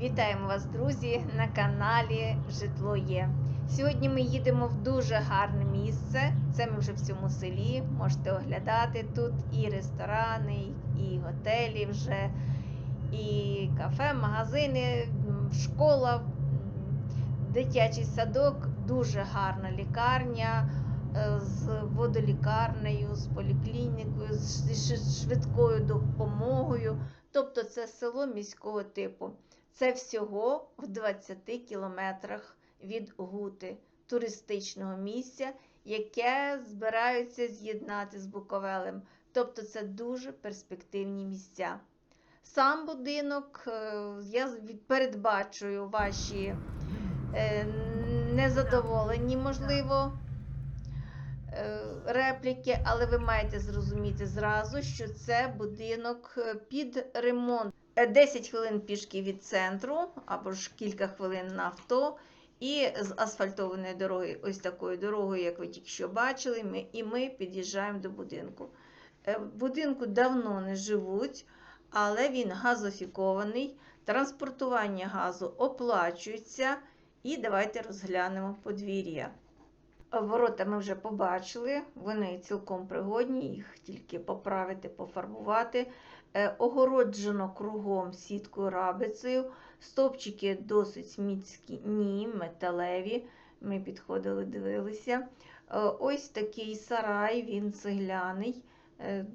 Вітаємо вас, друзі, на каналі Житло Є. Сьогодні ми їдемо в дуже гарне місце. Це ми вже в цьому селі. Можете оглядати тут і ресторани, і готелі вже, і кафе, магазини, школа, дитячий садок, дуже гарна лікарня е, з водолікарнею, з поліклінікою, з швидкою допомогою. Тобто це село міського типу. Це всього в 20 кілометрах від Гути, туристичного місця, яке збираються з'єднати з Буковелем. Тобто це дуже перспективні місця. Сам будинок, е, я передбачую ваші е, незадоволені, можливо, е, репліки, але ви маєте зрозуміти зразу, що це будинок під ремонт. Е, 10 хвилин пішки від центру, або ж кілька хвилин на авто, і з асфальтованої дороги, ось такою дорогою, як ви тільки що бачили, ми, і ми під'їжджаємо до будинку. Е, В будинку давно не живуть, але він газофікований, транспортування газу оплачується. І давайте розглянемо подвір'я. Ворота ми вже побачили, вони цілком пригодні, їх тільки поправити, пофарбувати. Е, Огороджено кругом сіткою рабицею. Стовпчики досить міцні, металеві. Ми підходили, дивилися. Е, Ось такий сарай, він цегляний, е,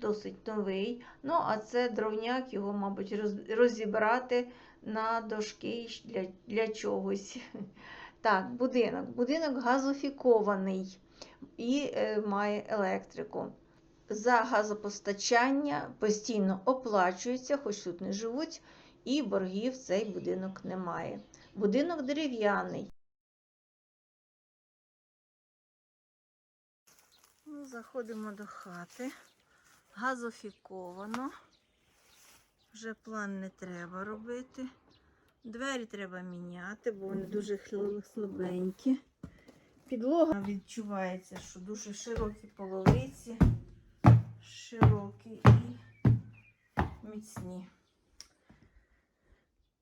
досить новий. Ну, а це дровняк, його, мабуть, розібрати на дошки для, для чогось. Так, будинок. Будинок газофікований і має електрику. За газопостачання постійно оплачується, хоч тут не живуть, і боргів цей будинок немає. Будинок дерев'яний. Ну, Заходимо до хати. Газофіковано. Вже план не треба робити. Двері треба міняти, бо вони дуже слабенькі. Підлога відчувається, що дуже широкі половиці, міцні.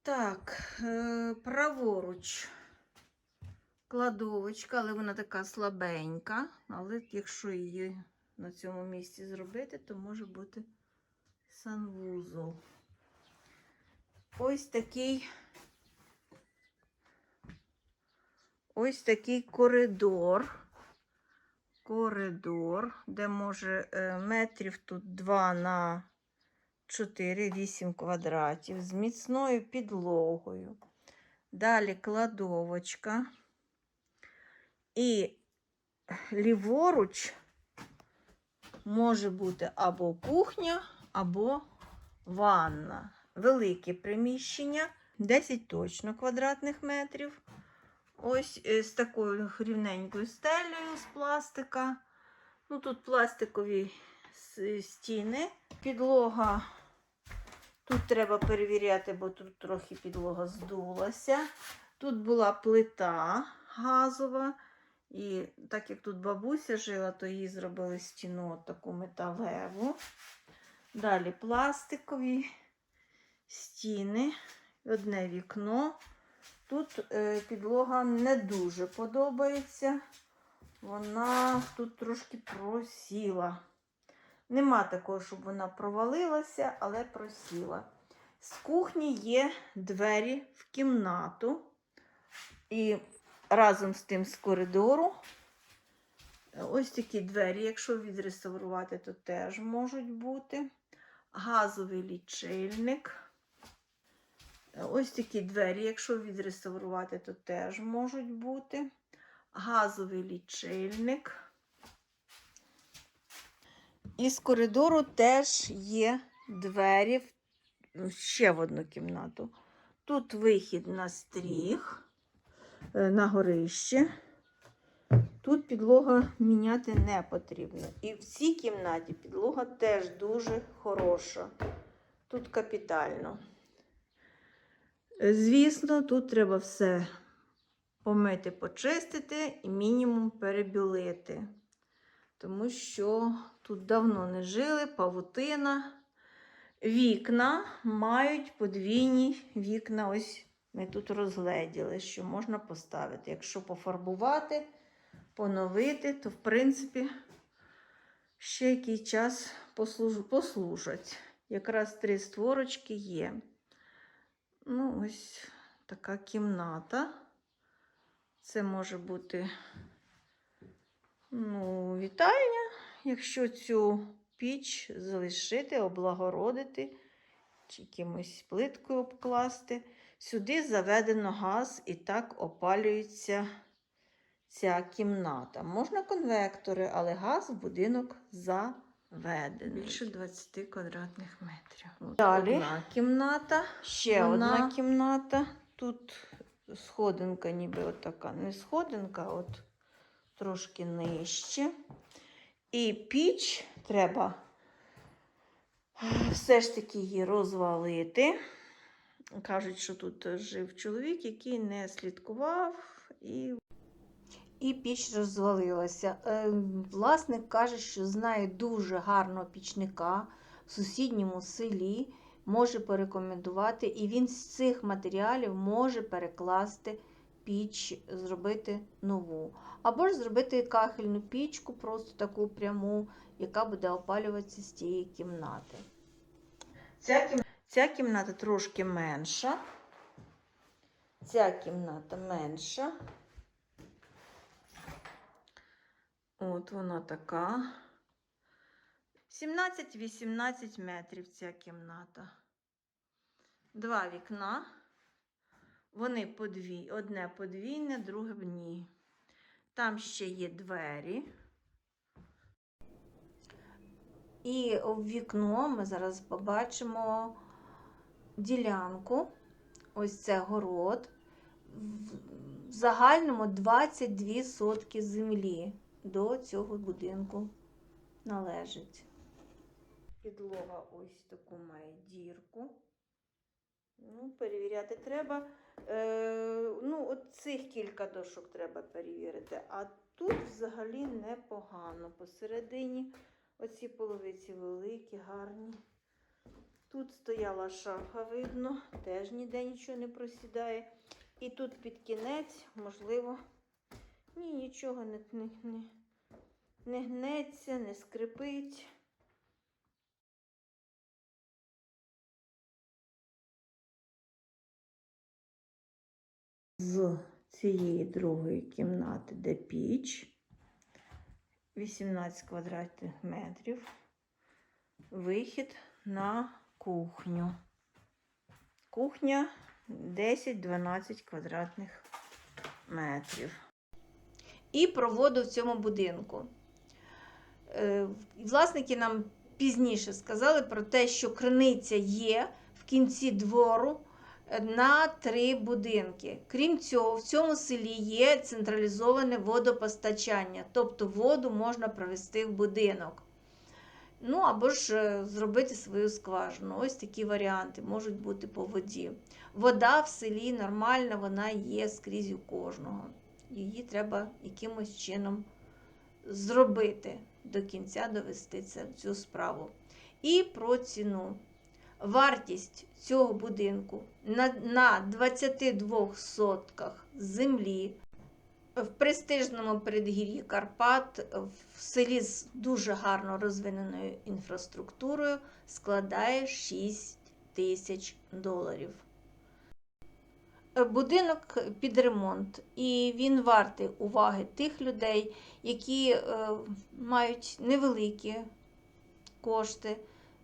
Так, е, праворуч кладовочка, але вона така слабенька. Але якщо її на цьому місці зробити, то може бути санвузол. Ось такий ось такий коридор. Коридор, де може е, метрів тут 2 на 4, 8 квадратів з міцною підлогою. Далі кладовочка. І ліворуч може бути або кухня, або ванна. Велике приміщення, 10 точно квадратних метрів. Ось е, з такою рівненькою стелею з пластика. Ну, тут пластикові стіни. Підлога. Тут треба перевіряти, бо тут трохи підлога здулася. Тут була плита газова. І так як тут бабуся жила, то їй зробили стіну таку металеву. Далі пластикові стіни, одне вікно. Тут е, підлога не дуже подобається. Вона тут трошки просіла. Нема такого, щоб вона провалилася, але просіла. З кухні є двері в кімнату. І разом з тим з коридору. Ось такі двері, якщо відреставрувати, то теж можуть бути. Газовий лічильник. Ось такі двері, якщо відреставрувати, то теж можуть бути. Газовий лічильник. І з коридору теж є двері ну, ще в одну кімнату. Тут вихід на стріх, е, на горище. Тут підлога міняти не потрібно. І в цій кімнаті підлога теж дуже хороша. Тут капітально. Е, Звісно, тут треба все помити, почистити і мінімум перебілити. Тому що тут давно не жили, павутина. Вікна мають подвійні вікна. Ось ми тут розгледіли, що можна поставити. Якщо пофарбувати, поновити, то в принципі ще який час послужать. Якраз три створочки є. Ну, ось така кімната. Це може бути ну, вітальня, якщо цю піч залишити, облагородити, чи якимось плиткою обкласти. Сюди заведено газ і так опалюється ця кімната. Можна конвектори, але газ в будинок заведений. Більше 20 квадратних метрів. От Далі. Одна кімната, Ще одна одна. кімната. Тут сходинка, ніби отака. Не сходинка, от трошки нижче. І піч треба е, все ж таки її розвалити. Кажуть, що тут жив чоловік, який не слідкував і. І піч розвалилася. Е, Власник каже, що знає дуже гарного пічника в сусідньому селі, може порекомендувати, і він з цих матеріалів може перекласти піч, зробити нову. Або ж зробити кахельну пічку, просто таку пряму, яка буде опалюватися з тієї кімнати. Ця, кім... Ця кімната трошки менша. Ця кімната менша. От вона така. 17-18 метрів ця кімната. Два вікна. Вони подвій... одне подвійне, друге ні. Там ще є двері. І в вікно ми зараз побачимо ділянку. Ось це город. В загальному 22 сотки землі до цього будинку належить. Підлога ось таку має дірку. Ну, перевіряти треба. Е, ну, от цих кілька дошок треба перевірити. А тут взагалі непогано. Посередині оці половиці великі, гарні. Тут стояла шафа, видно, теж ніде нічого не просідає. І тут під кінець, можливо, ні, нічого не, не, не, не гнеться, не скрипить. З цієї другої кімнати, де піч, 18 квадратних метрів, вихід на кухню. Кухня 10-12 квадратних метрів. І про воду в цьому будинку. Е, Власники нам пізніше сказали про те, що криниця є в кінці двору на три будинки. Крім цього, в цьому селі є централізоване водопостачання, тобто воду можна провести в будинок. Ну, або ж е, зробити свою скважину. Ось такі варіанти можуть бути по воді. Вода в селі нормальна, вона є скрізь у кожного. Її треба якимось чином зробити до кінця, довести цю справу. І про ціну. Вартість цього будинку на, на 22 сотках землі в престижному передгір'ї Карпат в селі з дуже гарно розвиненою інфраструктурою складає 6 тисяч доларів. Будинок під ремонт, і він вартий уваги тих людей, які е, мають невеликі кошти.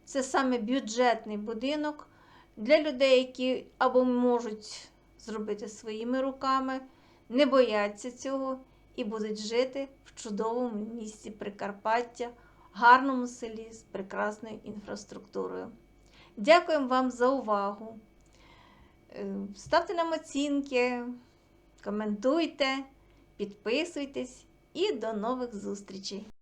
Це саме бюджетний будинок для людей, які або можуть зробити своїми руками, не бояться цього і будуть жити в чудовому місті Прикарпаття, гарному селі з прекрасною інфраструктурою. Дякуємо вам за увагу. Е, Ставте нам оцінки, коментуйте, підписуйтесь і до нових зустрічей!